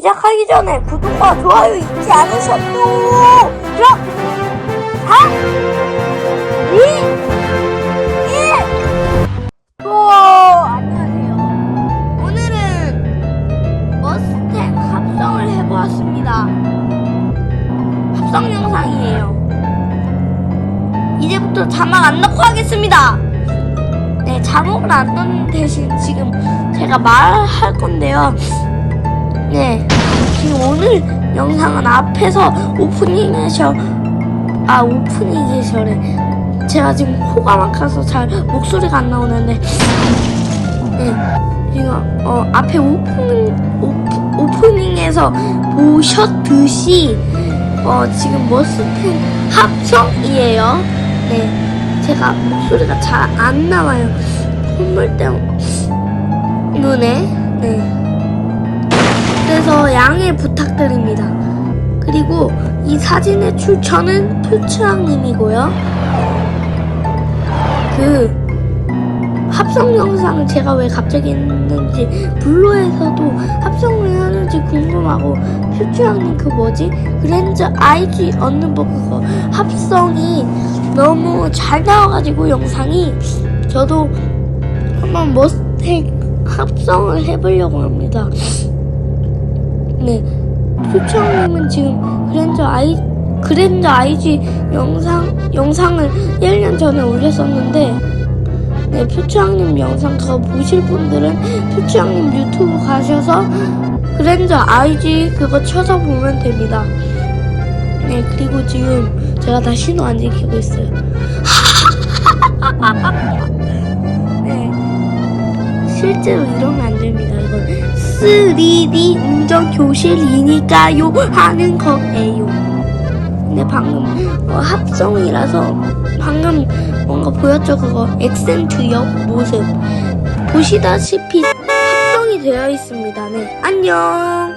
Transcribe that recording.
시작하기 전에 구독과 좋아요 잊지 않으셨죠? 그럼 3, 2, 1 오, 안녕하세요. 오늘은 머스탱 합성을 해보았습니다. 합성 영상이에요. 이제부터 자막 안 넣고 하겠습니다. 네, 자막을 안 넣는 대신 지금 제가 말할 건데요. 네, 지금 오늘 영상은 앞에서 오프닝에서 아 오프닝에서래. 제가 지금 코가 막혀서 잘 목소리가 안 나오는데 네, 지금 어 앞에 오프닝 오프, 오프닝에서 보셨듯이 어 지금 머스탱 합성이에요. 네, 제가 목소리가 잘 안 나와요. 콧물 때문에 네. 그래서 양해 부탁드립니다. 그리고 이 사진의 출처는 풀츠랑님이고요. 그 합성 영상을 제가 왜 갑자기 했는지 블루에서도 합성을 하는지 궁금하고 퓨추랑님 그 뭐지 그랜저 IG 얻는 법 그거 합성이 너무 잘 나와가지고 영상이 저도 한번 머스텍 합성을 해보려고 합니다. 네, 퓨처님은 지금 그랜저 아이 그랜저 IG 영상 영상을 1년 전에 올렸었는데, 네 퓨처님 영상 더 보실 분들은 퓨처님 유튜브 가셔서 그랜저 IG 그거 찾아보면 됩니다. 네 그리고 지금 제가 다 신호 안 지키고 있어요. 네. 실제로 이러면 안 됩니다. 이건 3D 운전 교실이니까요 하는 거예요. 근데 방금 어, 합성이라서 방금 뭔가 보였죠 그거 액센트역 모습 보시다시피 합성이 되어 있습니다. 네 안녕.